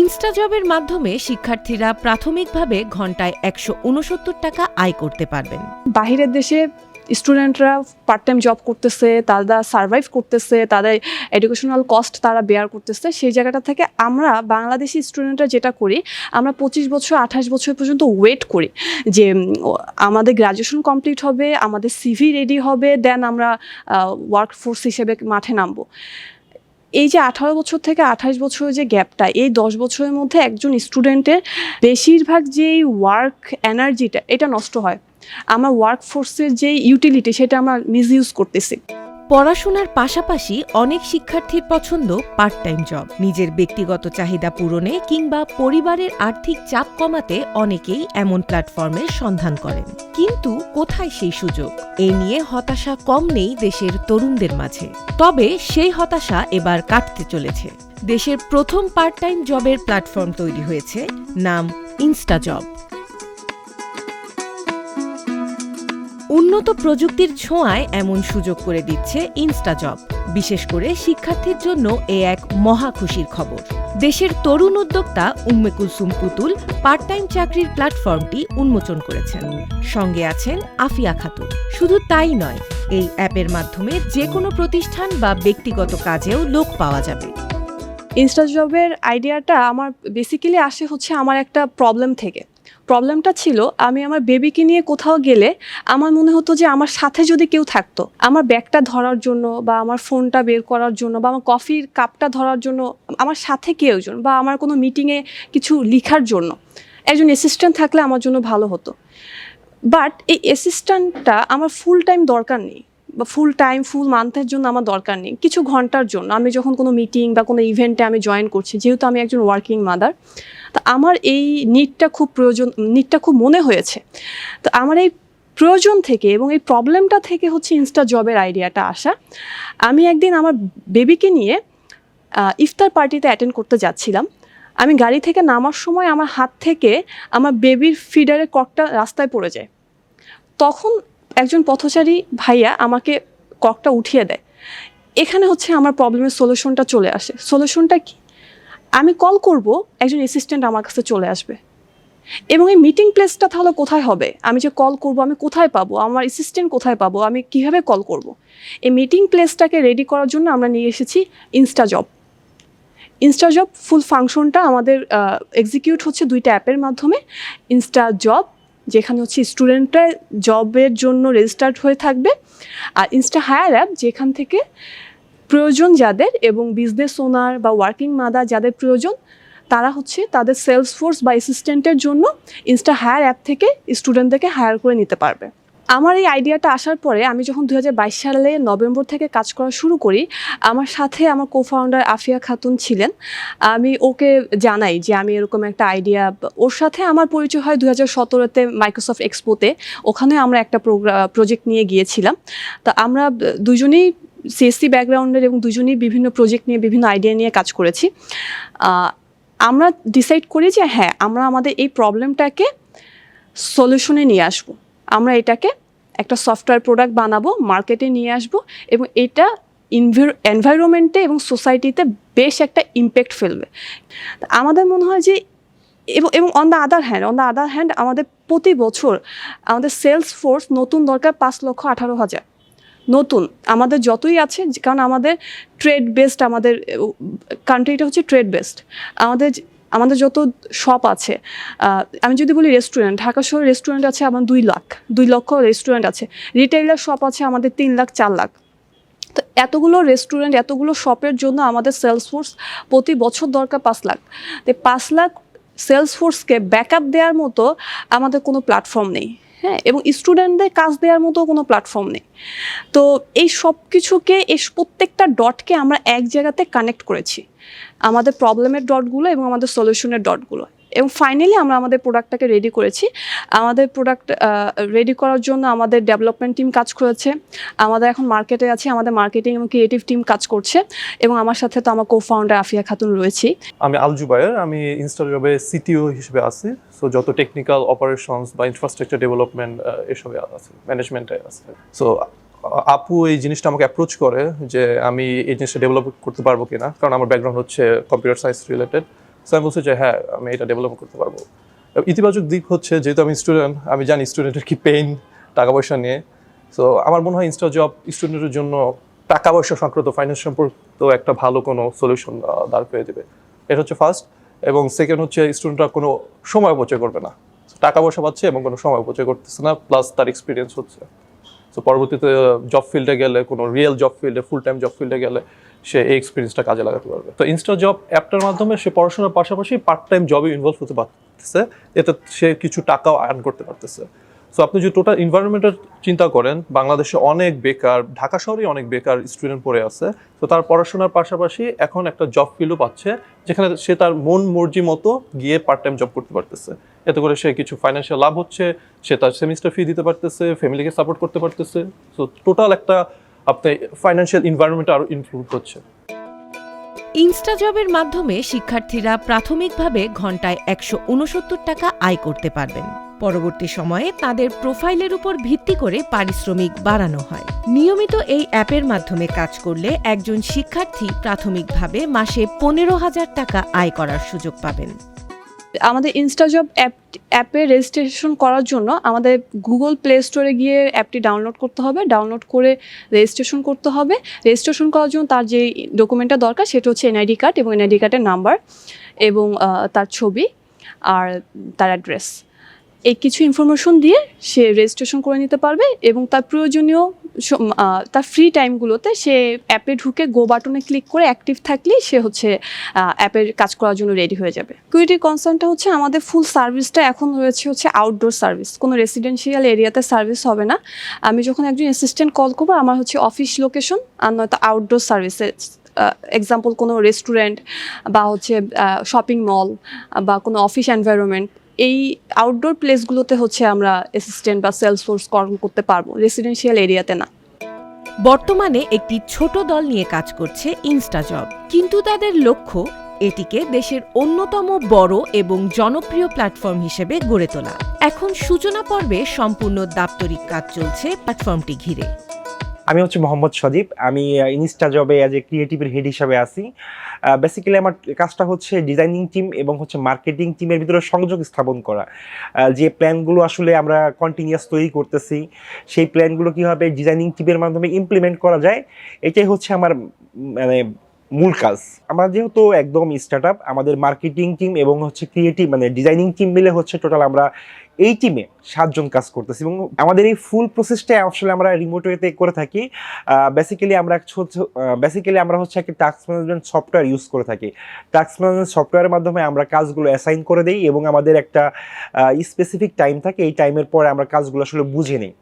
ইনস্টাজবের মাধ্যমে শিক্ষার্থীরা প্রাথমিকভাবে ঘন্টায় একশো উনসত্তর টাকা আয় করতে পারবেন। বাহিরের দেশে স্টুডেন্টরা পার্ট টাইম জব করতেছে, তারা সার্ভাইভ করতেছে, তাদের এডুকেশনাল কস্ট তারা বেয়ার করতেছে, সেই জায়গাটা থেকে আমরা বাংলাদেশি স্টুডেন্টরা যেটা করি, আমরা পঁচিশ বছর, আঠাশ বছর পর্যন্ত ওয়েট করি যে আমাদের গ্র্যাজুয়েশন কমপ্লিট হবে, আমাদের সিভি রেডি হবে দেন আমরা ওয়ার্ক ফোর্স হিসেবে মাঠে নামবো। এই যে আঠারো বছর থেকে আঠাশ বছরের যে গ্যাপটা, এই দশ বছরের মধ্যে একজন স্টুডেন্টের বেশিরভাগ যে ওয়ার্ক এনার্জিটা এটা নষ্ট হয়। আমার ওয়ার্ক ফোর্সের যে ইউটিলিটি সেটা আমরা মিস ইউজ করতেছি। পড়াশোনার পাশাপাশি অনেক শিক্ষার্থীর পছন্দ পার্ট টাইম জব নিজের ব্যক্তিগত চাহিদা পূরণে কিংবা পরিবারের আর্থিক চাপ কমাতে অনেকেই এমন প্ল্যাটফর্মের সন্ধান করেন। কিন্তু কোথায় সেই সুযোগ? এ নিয়ে হতাশা কম নেই দেশের তরুণদের মাঝে। তবে সেই হতাশা এবার কাটতে চলেছে। দেশের প্রথম পার্ট টাইম জবের প্ল্যাটফর্ম তৈরি হয়েছে, নাম ইনস্টা জব উন্নত প্রযুক্তির ছোঁয়ায় এমন সুযোগ করে দিচ্ছে ইনস্টাজব বিশেষ করে শিক্ষার্থীর জন্য এ এক মহা খুশির খবর। দেশের তরুণ উদ্যোক্তা উম্মে কুলসুম পুতুল পার্ট টাইম চাকরির প্ল্যাটফর্মটি উন্মোচন করেছেন। সঙ্গে আছেন আফিয়া খাতুন। শুধু তাই নয়, এই অ্যাপের মাধ্যমে যে কোনো প্রতিষ্ঠান বা ব্যক্তিগত কাজেও লোক পাওয়া যাবে। ইনস্টা জবের আইডিয়াটা আমার বেসিক্যালি আসে হচ্ছে আমার একটা প্রবলেম থেকে। প্রবলেমটা ছিল, আমি আমার বেবিকে নিয়ে কোথাও গেলে আমার মনে হতো যে আমার সাথে যদি কেউ থাকতো, আমার ব্যাগটা ধরার জন্য বা আমার ফোনটা বের করার জন্য বা আমার কফির কাপটা ধরার জন্য, আমার সাথে কেউ একজন বা আমার কোনো মিটিংয়ে কিছু লিখার জন্য, একজন অ্যাসিস্ট্যান্ট থাকলে আমার জন্য ভালো হতো। বাট এই অ্যাসিস্ট্যান্টটা আমার ফুল টাইম দরকার নেই। বা ফুল টাইম ফুল মান্থের জন্য আমার দরকার নেই। কিছু ঘণ্টার জন্য। আমি যখন কোনো মিটিং বা কোনো ইভেন্টে আমি জয়েন করছি, যেহেতু আমি একজন ওয়ার্কিং মাদার তো আমার এই নিডটা খুব প্রয়োজন নিডটা খুব মনে হয়েছে। তো আমার এই প্রয়োজন থেকে এবং এই প্রবলেমটা থেকে হচ্ছে ইনস্টা জবের আইডিয়াটা আসা। আমি একদিন আমার বেবিকে নিয়ে ইফতার পার্টিতে অ্যাটেন্ড করতে যাচ্ছিলাম। আমি গাড়ি থেকে নামার সময় আমার হাত থেকে আমার বেবির ফিডারের ককটা রাস্তায় পড়ে যায়। তখন একজন পথচারী ভাইয়া আমাকে ককটা উঠিয়ে দেয়। এখানে হচ্ছে আমার প্রবলেমের সলিউশনটা চলে আসে। সলিউশনটা কি? আমি কল করব, একজন অ্যাসিস্ট্যান্ট আমার কাছে চলে আসবে। এবং এই মিটিং প্লেসটা তাহলে কোথায় হবে? আমি যে কল করব, আমি কোথায় পাবো? আমার অ্যাসিস্ট্যান্ট কোথায় পাবো? আমি কীভাবে কল করব? এই মিটিং প্লেসটাকে রেডি করার জন্য আমরা নিয়ে এসেছি Insta Job Insta Job full ফাংশনটা আমাদের এক্সিকিউট হচ্ছে দুইটা অ্যাপের মাধ্যমে। ইনস্টা জব যেখানে হচ্ছে স্টুডেন্টরা জবের জন্য রেজিস্টার্ড হয়ে থাকবে আর ইনস্টা হায়ার অ্যাপ যেখান থেকে প্রয়োজন যাদের এবং বিজনেস ওনার বা ওয়ার্কিং মাদার যাদের প্রয়োজন, তারা হচ্ছে তাদের সেলস ফোর্স বা অ্যাসিস্ট্যান্টের জন্য ইনস্টা হায়ার অ্যাপ থেকে স্টুডেন্টদেরকে হায়ার করে নিতে পারবে। আমার এই আইডিয়াটা আসার পরে আমি যখন দু হাজার বাইশ সালে নভেম্বর থেকে কাজ করা শুরু করি, আমার সাথে আমার কো ফাউন্ডার আফিয়া খাতুন ছিলেন। আমি ওকে জানাই যে আমি এরকম একটা আইডিয়া ওর সাথে আমার পরিচয় হয় দু হাজার সতেরোতে মাইক্রোসফট এক্সপোতে ওখানে আমরা একটা প্রজেক্ট নিয়ে গিয়েছিলাম। তা আমরা দুজনেই সিএসসি ব্যাকগ্রাউন্ডের এবং দুজনেই বিভিন্ন প্রজেক্ট নিয়ে, বিভিন্ন আইডিয়া নিয়ে কাজ করেছি। আমরা ডিসাইড করি যে হ্যাঁ আমরা আমাদের এই প্রবলেমটাকে সলিউশনে নিয়ে আসব। আমরা এটাকে একটা সফটওয়্যার প্রোডাক্ট বানাবো মার্কেটে নিয়ে আসব এবং এটা এনভায়রনমেন্টে এবং সোসাইটিতে বেশ একটা ইম্প্যাক্ট ফেলবে। আমাদের মনে হয় যে এবং এবং on the other hand on the other hand আমাদের প্রতি বছর আমাদের সেলস ফোর্স নতুন দরকার পাঁচ লক্ষ আঠারো হাজার। নতুন, আমাদের যতই আছে কারণ আমাদের ট্রেড বেসড আমাদের কান্ট্রিটা হচ্ছে ট্রেড বেসড আমাদের আমাদের যত শপ আছে আমি যদি বলি রেস্টুরেন্ট ঢাকা শহরে রেস্টুরেন্ট আছে আমার দুই লাখ, দুই লক্ষ রেস্টুরেন্ট আছে। রিটেইলার শপ আছে আমাদের তিন লাখ, চার লাখ। তো এতগুলো রেস্টুরেন্ট এতগুলো শপের জন্য আমাদের সেলস ফোর্স প্রতি বছর দরকার পাঁচ লাখ। তো পাঁচ লাখ সেলস ফোর্সকে ব্যাকআপ দেওয়ার মতো আমাদের কোনো প্ল্যাটফর্ম নেই। হ্যাঁ এবং স্টুডেন্টদের কাজ দেওয়ার মতো কোনো প্ল্যাটফর্ম নেই। তো এই সব কিছুকে এই প্রত্যেকটা ডটকে আমরা এক জায়গাতে কানেক্ট করেছি। আমাদের প্রবলেমের ডটগুলো এবং আমাদের সলিউশনের ডটগুলো এবং ফাইনালি আমরা আমাদের প্রোডাক্টটাকে রেডি করেছি। আমাদের প্রোডাক্ট রেডি করার জন্য আমাদের ডেভেলপমেন্ট টিম কাজ করেছে। আমাদের এখন মার্কেটে আছে, আমাদের মার্কেটিং এবং ক্রিয়েটিভ টিম কাজ করছে এবং আমার সাথে তো আমার কো ফাউন্ডার আফিয়া খাতুন রয়েছি। আমি আল জুবায়ের, আমি ইনস্টাগ্রামে সিটিও হিসেবে আছি। সো যত টেকনিক্যাল অপারেশনস বা ইনফ্রাস্ট্রাকচার ডেভেলপমেন্ট এসবে আছে ম্যানেজমেন্টে আছে। সো আপু এই জিনিসটা আমাকে অ্যাপ্রোচ করে যে আমি এই জিনিসটা ডেভেলপ করতে পারব কিনা। কারণ আমার ব্যাকগ্রাউন্ড হচ্ছে কম্পিউটার সায়েন্স রিলেটেড সো আমি বলছি যে হ্যাঁ আমি এটা ডেভেলপ করতে পারব। ইতিবাচক দিক হচ্ছে, যেহেতু আমি স্টুডেন্ট আমি জানি স্টুডেন্টের কি পেইন টাকা পয়সা নিয়ে। সো আমার মনে হয় ইনস্টা জব স্টুডেন্টের জন্য টাকা পয়সা সংক্রান্ত ফাইন্যান্স সম্পর্কিত একটা ভালো কোনো সলিউশন দাঁড় করে দেবে। এটা হচ্ছে ফার্স্ট এবং সেকেন্ড হচ্ছে স্টুডেন্টরা কোনো সময় অপচয় করবে না। টাকা পয়সা পাচ্ছে এবং কোনো সময় অপচয় করতেছে না প্লাস তার এক্সপিরিয়েন্স হচ্ছে। সো পরবর্তীতে জব ফিল্ডে গেলে, কোনো রিয়েল জব ফিল্ডে ফুল টাইম জব ফিল্ডে গেলে সে এই এক্সপিরিয়েন্সটা কাজে লাগাতে পারবে। তো ইনস্টা জব অ্যাপটার মাধ্যমে সে পড়াশোনার পাশাপাশি পার্ট টাইম জবে ইনভলভ হতে পারতেছে, এতে সে কিছু টাকাও আর্ন করতে পারতেছে। সো আপনি যদি টোটাল এনভায়রনমেন্টের চিন্তা করেন, বাংলাদেশে অনেক বেকার, ঢাকা শহরেই অনেক বেকার স্টুডেন্ট পড়ে আছে। তো তার পড়াশোনার পাশাপাশি এখন একটা জব ফিলও পাচ্ছে, যেখানে সে তার মন মর্জি মতো গিয়ে পার্ট টাইম জব করতে পারতেছে। এতে করে সে কিছু ফাইন্যান্সিয়াল লাভ হচ্ছে, সে তার সেমিস্টার ফি দিতে পারতেছে ফ্যামিলিকে সাপোর্ট করতে পারতেছে। সো টোটাল একটা আপনি ফাইন্যান্সিয়াল এনভায়রনমেন্ট আরও ইনক্লুড হচ্ছে ইনস্টাজবের মাধ্যমে শিক্ষার্থীরা প্রাথমিকভাবে ঘন্টায় একশো উনসত্তর টাকা আয় করতে পারবেন। পরবর্তী সময়ে তাদের প্রোফাইলের উপর ভিত্তি করে পারিশ্রমিক বাড়ানো হয়। নিয়মিত এই অ্যাপের মাধ্যমে কাজ করলে একজন শিক্ষার্থী প্রাথমিকভাবে মাসে পনেরো হাজার টাকা আয় করার সুযোগ পাবেন। আমাদের ইনস্টাজব অ্যাপ অ্যাপে রেজিস্ট্রেশন করার জন্য আমাদের গুগল প্লে স্টোরে গিয়ে অ্যাপটি ডাউনলোড করতে হবে। ডাউনলোড করে রেজিস্ট্রেশন করতে হবে। রেজিস্ট্রেশন করার জন্য তার যে ডকুমেন্টটা দরকার সেটা হচ্ছে এনআইডি কার্ড এবং এনআইডি কার্ডের নাম্বার এবং তার ছবি আর তার অ্যাড্রেস এই কিছু ইনফরমেশন দিয়ে সে রেজিস্ট্রেশন করে নিতে পারবে এবং তার প্রয়োজনীয় তার ফ্রি টাইমগুলোতে সে অ্যাপে ঢুকে গো বাটনে ক্লিক করে অ্যাক্টিভ থাকলেই সে হচ্ছে অ্যাপের কাজ করার জন্য রেডি হয়ে যাবে। সিকিউরিটি কনসার্নটা হচ্ছে আমাদের ফুল সার্ভিসটা এখন রয়েছে হচ্ছে আউটডোর সার্ভিস কোনো রেসিডেন্সিয়াল এরিয়াতে সার্ভিস হবে না। আমি যখন একজন অ্যাসিস্ট্যান্ট কল করব, আমার হচ্ছে অফিস লোকেশন আর নয়তো আউটডোর সার্ভিসে এক্সাম্পল কোনো রেস্টুরেন্ট বা হচ্ছে শপিং মল বা কোনো অফিস এনভায়রনমেন্ট এই আউটডোর প্লেসগুলোতে হচ্ছে আমরা অ্যাসিস্ট্যান্ট বা সেলস ফোর্স কর্ম করতে পারব রেসিডেন্সিয়াল এরিয়াতে না। বর্তমানে একটি ছোট দল নিয়ে কাজ করছে ইনস্টাজব কিন্তু তাদের লক্ষ্য, এটিকে দেশের অন্যতম বড় এবং জনপ্রিয় প্ল্যাটফর্ম হিসেবে গড়ে তোলা। এখন সূচনা পর্বে সম্পূর্ণ দাপ্তরিক কাজ চলছে প্ল্যাটফর্মটি ঘিরে। আমি হচ্ছে মোহাম্মদ সদীপ। আমি ইনস্টা জবে অ্যাজ এ ক্রিয়েটিভের হেড হিসাবে আছি। বেসিক্যালি আমার কাজটা হচ্ছে ডিজাইনিং টিম এবং হচ্ছে মার্কেটিং টিমের ভিতরে সংযোগ স্থাপন করা। যে প্ল্যানগুলো আসলে আমরা কন্টিনিউয়াস তৈরি করতেছি, সেই প্ল্যানগুলো কীভাবে ডিজাইনিং টিমের মাধ্যমে ইমপ্লিমেন্ট করা যায়, এটাই হচ্ছে আমার মানে মূল কাজ। আমরা যেহেতু একদম স্টার্ট আপ আমাদের মার্কেটিং টিম এবং হচ্ছে ক্রিয়েটিভ মানে ডিজাইনিং টিম মিলে হচ্ছে টোটাল আমরা এই টিমে সাতজন কাজ করতেছি এবং আমাদের এই ফুল প্রসেসটা আসলে আমরা রিমোট ওয়েতে করে থাকি। বেসিক্যালি আমরা বেসিক্যালি আমরা হচ্ছে একটা টাস্ক ম্যানেজমেন্ট সফটওয়্যার ইউজ করে থাকি। টাস্ক ম্যানেজমেন্ট সফটওয়্যারের মাধ্যমে আমরা কাজগুলো অ্যাসাইন করে দিই এবং আমাদের একটা স্পেসিফিক টাইম থাকে, এই টাইমের পরে আমরা কাজগুলো আসলে বুঝে নিই।